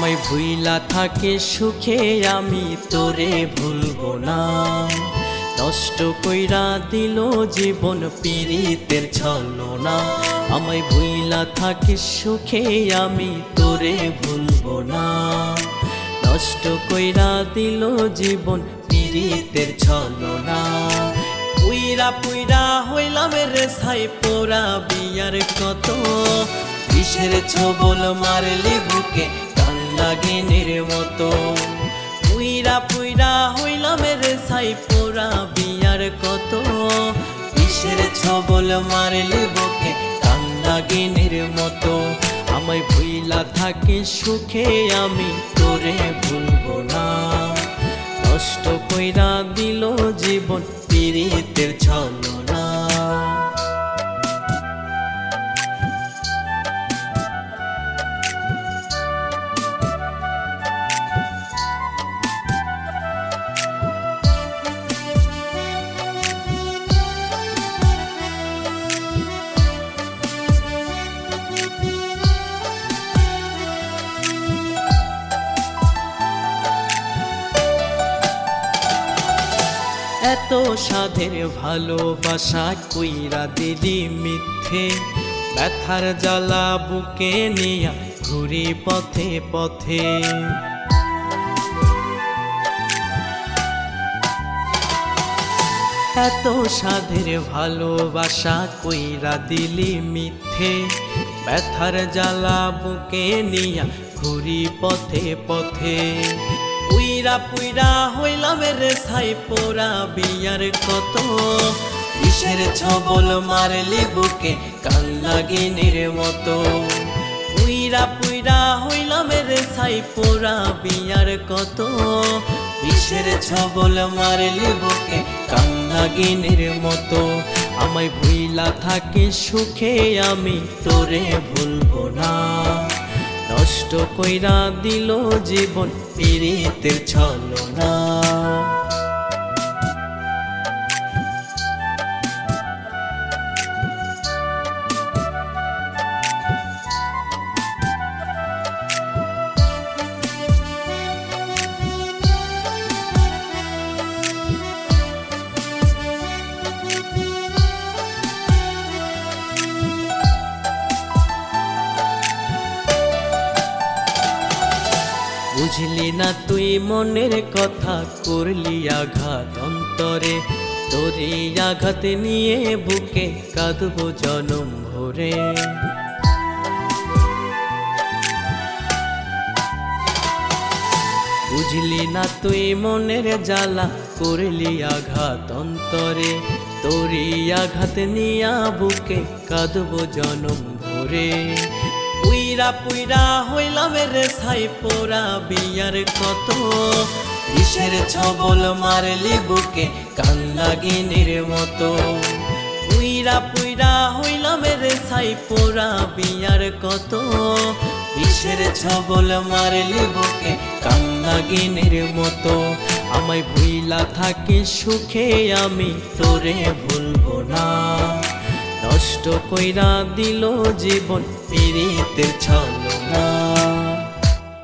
ভুইলা থাকে সুখে, আমি তোরে ভুলবো না। নষ্ট কইরা দিল জীবন পীড়িতের ছলনা। আমায় ভুইলা থাকে সুখে, আমি তোরে ভুলবো না। নষ্ট কইরা দিল জীবন পীড়িতের ছলনা। পুইরা পুইরা হইলাম রে ছাই পোড়া বিয়ার কত। বিষের ছবল মারলি বুকে বিয়ার কিসের ছবল মারলে বুকে? কান্দাগিনের মতো। আমায় ভুইলা থাকে সুখে, আমি তোরে ভুলবো না। নষ্ট কইরা দিল জীবন, পীড়িতের ছলনা। এত সাধের ভালোবাসা কইরা দিলি মিথ্যে? ব্যথার জ্বালা বুকে নিয়া ঘুরি পথে পথে। এত সাধের ভালোবাসা কইরা দিলি মিথ্যে? ব্যথার জ্বালা বুকে নিয়া ঘুরি পথে পথে। পুইরা পুইরা হইলাম রে ছাই পোড়া বিয়ার কত। বিষের ছবল মারলি বুকে কান লাগিনের মতো। পুইরা পুইরা হইলাম রে ছাই পোড়া বিয়ার কত। বিষের ছবল মারলি বুকে কান লাগিনের মতো। আমায় ভুইলা থাকে সুখে আমি তোরে ভুলবো না। নষ্ট কইরা দিল জীবন পীড়িতের ছলনা। বুঝলি না তুই মনের কথা? করলি আঘাত অন্তরে। তোরে আঘাত নিয়ে বুকে কাঁদব জনম ভরে। বুঝলি না তুই মনের জ্বালা? করলি আঘাত অন্তরে। তোরি আঘাত নিয়া বুকে কাঁদব জনম ভরে। পুইরা পুইরা হইলাম রে ছাই পোড়া বিয়ার কত। বিষের ছবল মারলি বুকে কান্দা গিনির মতো। পুইরা পুইরা হইলাম রে ছাই পোড়া বিয়ার কত। বিষের ছবল মারলি বুকে কান্না গিনের মতো। আমায় ভুইলা থাকি সুখে আমি তোরে ভুলবো না। নষ্ট কইরা দিল জীবন পীড়িতের ছলনা।